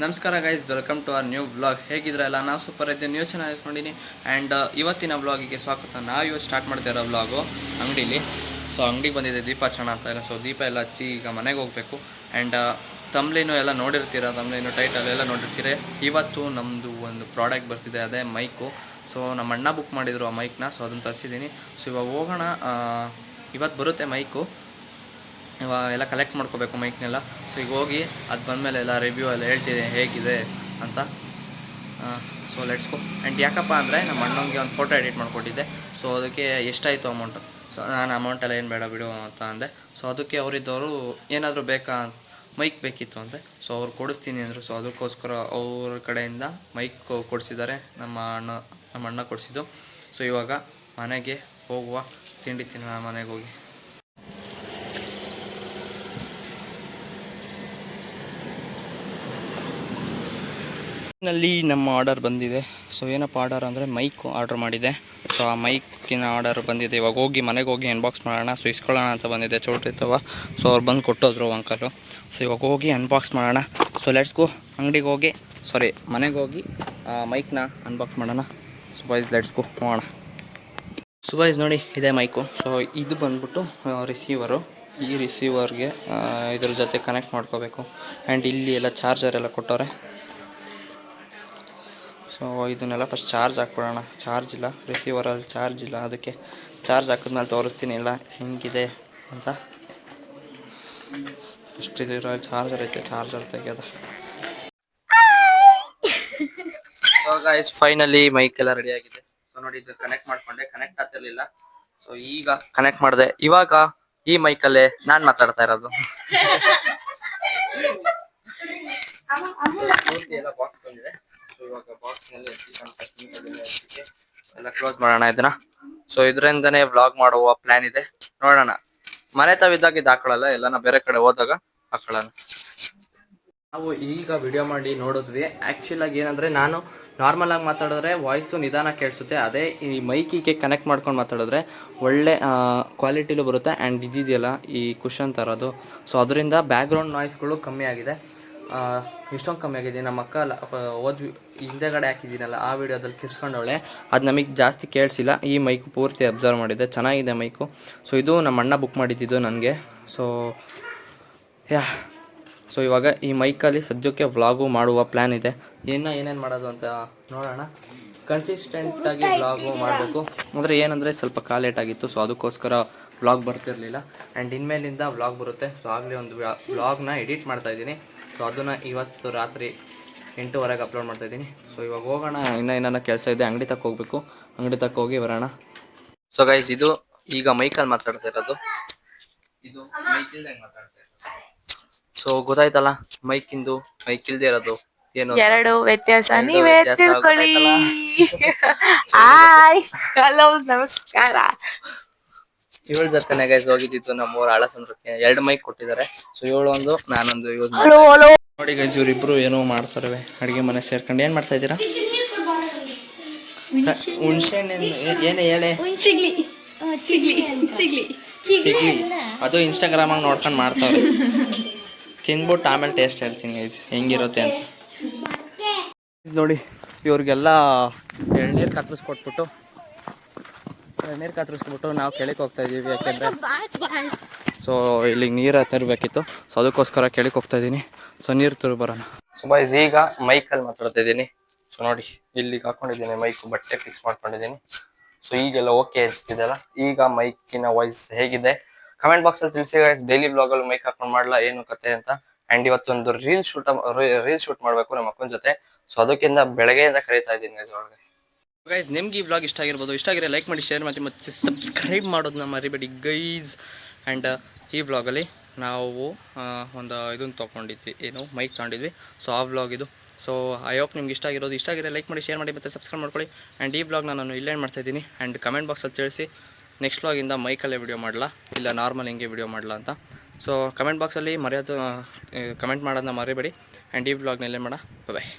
ನಮಸ್ಕಾರ guys welcome to our new blog ಹೇಗಿದ್ರಲ್ಲ ನಾವು super ಇದ್ದೆ ನೀವು ಚೆನ್ನಾಗಿ ಇಟ್ಕೊಂಡಿನಿ ಆ್ಯಂಡ್ ಇವತ್ತಿನ ಬ್ಲಾಗಿಗೆ ಸ್ವಾಗತ. ನಾವು ಇವತ್ತು ಸ್ಟಾರ್ಟ್ ಮಾಡ್ತಾ ಇರೋ ಬ್ಲಾಗು ಅಂಗಡೀಲಿ. ಸೊ ಅಂಗಡಿಗೆ ಬಂದಿದೆ ದೀಪಾಚರಣ ಅಂತ ಎಲ್ಲ. ಸೊ ದೀಪ ಎಲ್ಲ ಹಚ್ಚಿ ಈಗ ಮನೆಗೆ ಹೋಗಬೇಕು. ಆ್ಯಂಡ್ ತಮ್ಲೇನು ಎಲ್ಲ ನೋಡಿರ್ತೀರ? ತಮ್ಲೇನು ಟೈಟಲ್ ಎಲ್ಲ ನೋಡಿರ್ತೀರಿ? ಇವತ್ತು ನಮ್ಮದು ಒಂದು ಪ್ರಾಡಕ್ಟ್ ಬರ್ತಿದೆ, ಅದೇ ಮೈಕು ಸೊ ನಮ್ಮ ಅಣ್ಣ ಬುಕ್ ಮಾಡಿದ್ರು ಆ ಮೈಕ್ನ ಸೊ ಅದನ್ನು ತರಿಸಿದ್ದೀನಿ ಸೊ ಇವಾಗ ಹೋಗೋಣ ಇವತ್ತು ಬರುತ್ತೆ ಮೈಕು ಎಲ್ಲ ಕಲೆಕ್ಟ್ ಮಾಡ್ಕೋಬೇಕು ಮೈಕ್ನೆಲ್ಲ ಸೊ ಈಗ ಹೋಗಿ ಅದು ಬಂದಮೇಲೆ ಎಲ್ಲ ರಿವ್ಯೂ ಎಲ್ಲ ಹೇಳ್ತಿದೆ, ಹೇಗಿದೆ ಅಂತ. ಸೊ ಲೆಟ್ಸ್ ಗೋ ಆ್ಯಂಡ್ ಯಾಕಪ್ಪ ಅಂದರೆ ನಮ್ಮ ಅಣ್ಣಂಗೆ ಒಂದು ಫೋಟೋ ಎಡಿಟ್ ಮಾಡಿಕೊಟ್ಟಿದ್ದೆ. ಸೊ ಅದಕ್ಕೆ ಎಷ್ಟಾಯಿತು ಅಮೌಂಟು ಸೊ ನಾನು ಅಮೌಂಟ್ ಎಲ್ಲ ಏನು ಬೇಡ ಬಿಡು ಅಂತ ಅಂದೆ. ಸೊ ಅದಕ್ಕೆ ಅವರಿದ್ದವರು ಏನಾದರೂ ಬೇಕಾ ಮೈಕ್ ಬೇಕಿತ್ತು ಅಂತೆ. ಸೊ ಅವ್ರು ಕೊಡಿಸ್ತೀನಿ ಅಂದರು. ಸೊ ಅದಕ್ಕೋಸ್ಕರ ಅವ್ರ ಕಡೆಯಿಂದ ಮೈಕ್ ಕೊಡಿಸಿದ್ದಾರೆ. ನಮ್ಮ ಅಣ್ಣ ನಮ್ಮ ಅಣ್ಣ ಕೊಡಿಸಿದ್ದು. ಸೊ ಇವಾಗ ಮನೆಗೆ ಹೋಗುವ, ತಿಂಡಿ ತಿನ್ನೋಣ ಮನೆಗೆ ಹೋಗಿ. ನಲ್ಲಿ ನಮ್ಮ ಆರ್ಡರ್ ಬಂದಿದೆ. ಸೊ ಏನಪ್ಪ ಆರ್ಡರ್ ಅಂದರೆ ಮೈಕ್ ಆರ್ಡರ್ ಮಾಡಿದೆ. ಸೊ ಆ ಮೈಕಿನ ಆರ್ಡರ್ ಬಂದಿದೆ. ಇವಾಗ ಹೋಗಿ ಮನೆಗೆ ಹೋಗಿ ಅನ್ಬಾಕ್ಸ್ ಮಾಡೋಣ. ಸೊ ಇಸ್ಕೊಳ್ಳೋಣ ಅಂತ ಬಂದಿದೆ ಚೌಟಿರ್ತವ ಸೊ ಅವ್ರು ಬಂದು ಕೊಟ್ಟೋದ್ರು ಅಂಕಲು ಸೊ ಇವಾಗ ಹೋಗಿ ಅನ್ಬಾಕ್ಸ್ ಮಾಡೋಣ. ಸೊ ಲೆಟ್ಸ್ ಗೋ ಅಂಗಡಿಗೆ ಹೋಗಿ ಸಾರಿ ಮನೆಗೆ ಹೋಗಿ ಮೈಕ್ನ ಅನ್ಬಾಕ್ಸ್ ಮಾಡೋಣ. ಸೊ ಬಾಯ್ಸ್ ಲೆಟ್ಸ್ ಗೋ ಹೋಗೋಣ ಸೊ ಬಾಯ್ಸ್ ನೋಡಿ, ಇದೆ ಮೈಕು ಸೊ ಇದು ಬಂದ್ಬಿಟ್ಟು ರಿಸೀವರು ಈ ರಿಸೀವರ್ಗೆ ಇದ್ರ ಜೊತೆ ಕನೆಕ್ಟ್ ಮಾಡ್ಕೋಬೇಕು. ಆ್ಯಂಡ್ ಇಲ್ಲಿ ಎಲ್ಲ ಚಾರ್ಜರ್ ಎಲ್ಲ ಕೊಟ್ಟವ್ರೆ. ಸೊ ಇದನ್ನೆಲ್ಲ ಫಸ್ಟ್ ಚಾರ್ಜ್ ಹಾಕ್ಬಿಡೋಣ. ಚಾರ್ಜ್ ಇಲ್ಲ ರಿಸೀವರಲ್ಲಿ ಚಾರ್ಜ್ ಇಲ್ಲ. ಅದಕ್ಕೆ ಚಾರ್ಜ್ ಹಾಕಿದ್ಮೇಲೆ ತೋರಿಸ್ತೀನಿ ಇಲ್ಲ ಹೆಂಗಿದೆ ಅಂತ. ಫಸ್ಟ್ ಇದ್ರಲ್ಲಿ ಚಾರ್ಜರ್ ಐತೆ ಚಾರ್ಜರ್ ತೆಗೆಯೋದು. ಸೊ ಗೈಸ್ ಫೈನಲಿ ಮೈಕ್ ಎಲ್ಲ ರೆಡಿ ಆಗಿದೆ. ಸೊ ನೋಡಿ ಇದು ಕನೆಕ್ಟ್ ಮಾಡ್ಕೊಂಡೆ. ಕನೆಕ್ಟ್ ಆಗ್ತಿರ್ಲಿಲ್ಲ. ಸೊ ಈಗ ಕನೆಕ್ಟ್ ಮಾಡಿದೆ. ಇವಾಗ ಈ ಮೈಕಲ್ಲೇ ನಾನ್ ಮಾತಾಡ್ತಾ ಇರೋದು. ಎಲ್ಲ ಬಾಕ್ಸ್ ಬಂದಿದೆ. ಇವಾಗ ಬಾಕ್ಸ್ ಎಲ್ಲ ಕ್ಲೋಸ್ ಮಾಡೋಣ ಇದನ್ನ. ಸೊ ಇದರಿಂದನೇ ವ್ಲಾಗ್ ಮಾಡುವ ಪ್ಲಾನ್ ಇದೆ. ನೋಡೋಣ. ಮನೆ ತಾವಿದ್ದಾಗ ಇದು ಹಾಕೊಳ್ಳಲ್ಲ. ಎಲ್ಲಾನ ಬೇರೆ ಕಡೆ ಹೋದಾಗ ಹಾಕೊಳ್ಳೋಣ. ನಾವು ಈಗ ವಿಡಿಯೋ ಮಾಡಿ ನೋಡಿದ್ವಿ. ಆಕ್ಚುಲ್ ಆಗಿ ಏನಂದ್ರೆ ನಾನು ನಾರ್ಮಲ್ ಆಗಿ ಮಾತಾಡಿದ್ರೆ ವಾಯ್ಸು ನಿಧಾನ ಕೇಳಿಸುತ್ತೆ. ಅದೇ ಈ ಮೈಕಿಗೆ ಕನೆಕ್ಟ್ ಮಾಡ್ಕೊಂಡು ಮಾತಾಡಿದ್ರೆ ಒಳ್ಳೆ ಕ್ವಾಲಿಟಿಲೂ ಬರುತ್ತೆ. ಆ್ಯಂಡ್ ಇದಿದೆಯಲ್ಲ ಈ ಕುಷನ್ ತರೋದು. ಸೊ ಅದರಿಂದ ಬ್ಯಾಕ್ಗ್ರೌಂಡ್ ನಾಯ್ಸ್ಗಳು ಕಮ್ಮಿ ಆಗಿದೆ. ಇಷ್ಟೊಂದು ಕಮ್ಮಿ ಆಗಿದೆ. ನಮ್ಮ ಅಕ್ಕ ಓದ್ವಿ ಹಿಂದೆಗಡೆ ಹಾಕಿದ್ದೀನಲ್ಲ, ಆ ವಿಡಿಯೋದಲ್ಲಿ ಕಿರ್ಸ್ಕೊಂಡವಳೆ ಅದು ನಮಗೆ ಜಾಸ್ತಿ ಕೇಳಿಸಿಲ್ಲ. ಈ ಮೈಕು ಪೂರ್ತಿ ಅಬ್ಸರ್ವ್ ಮಾಡಿದ್ದೆ ಚೆನ್ನಾಗಿದೆ ಮೈಕು. ಸೊ ಇದು ನಮ್ಮ ಅಣ್ಣ ಬುಕ್ ಮಾಡಿದ್ದಿದ್ದು ನನಗೆ. So yeah. ಸೊ ಇವಾಗ ಈ ಮೈಕಲ್ಲಿ ಸದ್ಯಕ್ಕೆ ವ್ಲಾಗು ಮಾಡುವ ಪ್ಲ್ಯಾನ್ ಇದೆ. ಇನ್ನು ಏನೇನು ಮಾಡೋದು ಅಂತ ನೋಡೋಣ. ಕನ್ಸಿಸ್ಟೆಂಟಾಗಿ ವ್ಲಾಗು ಮಾಡಬೇಕು. ಅಂದರೆ ಏನಂದರೆ ಸ್ವಲ್ಪ ಕಾಲೇಟ್ ಆಗಿತ್ತು ಸೊ ಅದಕ್ಕೋಸ್ಕರ ವ್ಲಾಗ್ ಬರ್ತಿರಲಿಲ್ಲ. ಆ್ಯಂಡ್ ಇನ್ಮೇಲಿಂದ ವ್ಲಾಗ್ ಬರುತ್ತೆ. ಸೊ ಆಗಲೇ ಒಂದು ವ್ಲಾಗ್ನ ಎಡಿಟ್ ಮಾಡ್ತಾ ಇದ್ದೀನಿ. ಸೊ ಅದನ್ನ ಇವತ್ತು ರಾತ್ರಿ ಎಂಟೂವರೆಗೆ ಅಪ್ಲೋಡ್ ಮಾಡ್ತಾ ಇದ್ದೀನಿ. ಸೊ ಇವಾಗ ಹೋಗೋಣ. ಇನ್ನೂ ಏನಾರ ಕೆಲಸ ಇದೆ ಅಂಗಡಿ ತಕ್ಕ ಹೋಗ್ಬೇಕು. ಅಂಗಡಿ ತಕ್ಕ ಹೋಗಿ ಬರೋಣ. ಸೊ ಗೈಸ್ ಇದು ಈಗ ಮೈಕಲ್ ಮಾತಾಡ್ತಾ ಇರೋದು. ಇದು ಮೈಕ್ ಇಲ್ದಂಗೆ ಮಾತಾಡ್ತಾ ಇರೋದು. ಸೊ ಗೊತ್ತಾಯ್ತಲ್ಲ ಮೈಕ್ ಇಂದು ಮೈಕ್ ಇಲ್ದೇ ಇರೋದು. ಏನು. ಎರಡು ವ್ಯತ್ಯಾಸ. ನೀವೇ ತಿಳ್ಕೊಳ್ಳಿ. ಹಾಯ್ ಹಲೋ ನಮಸ್ಕಾರ. ಏಳು ಜರ್ಕನೆ ಗೈಸ್ ಹೋಗಿದ್ದಿತ್ತು ನಮ್ಮೂರ ಹಳಸಂದ್ರಕ್ಕೆ ಎರಡು ಮೈಕ್ ಕೊಟ್ಟಿದ್ದಾರೆ. ಸೊ ಏಳು ಒಂದು ನಾನೊಂದು ಯೂಸ್ ನೋಡಿ ಗೈಸ್ ಇವ್ರಿಬ್ರು ಏನೋ ಮಾಡ್ತಾರೆ ಅಡಿಗೆ ಮನೆ ಸೇರ್ಕೊಂಡು ಏನ್ ಮಾಡ್ತಾ ಇದ್ದೀರಾ? ಏನೇ ಹೇಳೆ. ಅದು ಇನ್ಸ್ಟಾಗ್ರಾಮ್ ಆಗಿ ನೋಡ್ಕೊಂಡು ಮಾಡ್ತಾವ್ರೆ. ತಿನ್ಬಿಟ್ಟು ಆಮೇಲೆ ಟೇಸ್ಟ್ ಹೇಳ್ತೀನಿ ಹೆಂಗಿರುತ್ತೆ ಅಂತ. ನೋಡಿ ಇವ್ರಿಗೆಲ್ಲ ಎಳ್ನೀರು ಕತ್ತರಿಸ್ಕೊಟ್ಬಿಟ್ಟು ಎಳ್ನೀರು ಕತ್ತರಿಸ್ಬಿಟ್ಟು ನಾವು ಕೆಳಕ್ಕೆ ಹೋಗ್ತಾ ಇದೀವಿ ಯಾಕೆಂದ್ರೆ ಸೊ ಇಲ್ಲಿಗೆ ನೀರು ತರಬೇಕಿತ್ತು. ಸೊ ಅದಕ್ಕೋಸ್ಕರ ಕೆಳಕ್ಕೆ ಹೋಗ್ತಾ ಇದ್ದೀನಿ ಸೊ ನೀರು ತರು ಬರೋಣ. ಸೊ ಬಾಯ್ಸ್ ಈಗ ಮೈಕಲ್ಲಿ ಮಾತಾಡ್ತಾ ಇದ್ದೀನಿ ಸೊ ನೋಡಿ ಇಲ್ಲಿಗೆ ಹಾಕೊಂಡಿದ್ದೀನಿ ಮೈಕ್ ಬಟ್ಟೆ ಫಿಕ್ಸ್ ಮಾಡ್ಕೊಂಡಿದ್ದೀನಿ. ಸೊ ಈಗೆಲ್ಲ ಓಕೆ ಅನಿಸ್ತಿದೆಲ್ಲ ಈಗ ಮೈಕಿನ ವಾಯ್ಸ್ ಹೇಗಿದೆ? ಕಮೆಂಟ್ ಬಾಕ್ಸ್ ಅಲ್ಲಿ ತಿಳಿಸಿ ಡೈಲಿ ಬ್ಲಾಗ್ ಅಲ್ಲಿ ಮೈಕ್ ಹಾಕೊಂಡು ಮಾಡಲ್ಲ ಏನು ಕತೆ ಅಂತ? ಅಂಡ್ ಇವತ್ತೊಂದು ರೀಲ್ ಶೂಟ್ ರೀಲ್ ಶೂಟ್ ಮಾಡಬೇಕು ನಮ್ಮ ಅಕ್ಕನ ಜೊತೆ. ಸೊ ಅದಕ್ಕಿಂತ ಬೆಳಗ್ಗೆಯಿಂದ ಕರೀತಾ ಇದ್ದೀನಿ ಗೈಸ್ ಒಳಗೆ. ಗೈಸ್ ನಿಮ್ಗೆ ಈ ವ್ಲಾಗ್ ಇಷ್ಟ ಆಗಿರ್ಬೋದು, ಇಷ್ಟ ಆಗಿರೋ ಲೈಕ್ ಮಾಡಿ ಶೇರ್ ಮಾಡಿ ಮತ್ತು ಸಬ್ಸ್ಕ್ರೈಬ್ ಮಾಡೋದನ್ನ ಮರಿಬೇಡಿ ಗೈಸ್ ಆ್ಯಂಡ್ ಈ ವ್ಲಾಗಲ್ಲಿ ನಾವು ಒಂದು ಇದನ್ನು ತೊಗೊಂಡಿದ್ವಿ. ಏನು ಮೈಕ್ ತೊಗೊಂಡಿದ್ವಿ. ಸೊ ಆ ವ್ಲಾಗ್ ಇದು. ಸೊ ಐ ಹೋಪ್ ನಿಮ್ಗೆ ಇಷ್ಟ ಆಗಿರೋದು. ಇಷ್ಟ ಆಗಿರೋ ಲೈಕ್ ಮಾಡಿ ಶೇರ್ ಮಾಡಿ ಮತ್ತು ಸಬ್ಸ್ಕ್ರೈಬ್ ಮಾಡ್ಕೊಳ್ಳಿ. ಆ್ಯಂಡ್ ಈ ವ್ಲಾಗ್ನ ನಾನು ಇಲ್ಲೇ ಮಾಡ್ತಾ ಇದ್ದೀನಿ. ಆ್ಯಂಡ್ ಕಮೆಂಟ್ ಬಾಕ್ಸಲ್ಲಿ ತಿಳಿಸಿ ನೆಕ್ಸ್ಟ್ ವ್ಲಾಗಿಂದ ಮೈಕಲ್ಲೇ ವಿಡಿಯೋ ಮಾಡಲ್ಲ ಇಲ್ಲ ನಾರ್ಮಲ್ ಹಿಂಗೆ ವಿಡಿಯೋ ಮಾಡಲ್ಲ ಅಂತ? ಸೊ ಕಮೆಂಟ್ ಬಾಕ್ಸಲ್ಲಿ ಮರೆಯೋದು ಕಮೆಂಟ್ ಮಾಡೋದನ್ನ ಮರಿಬೇಡಿ. ಆ್ಯಂಡ್ ಈ ವ್ಲಾಗ್ನಲ್ಲೇ ಮಾಡ ಬಾಯ್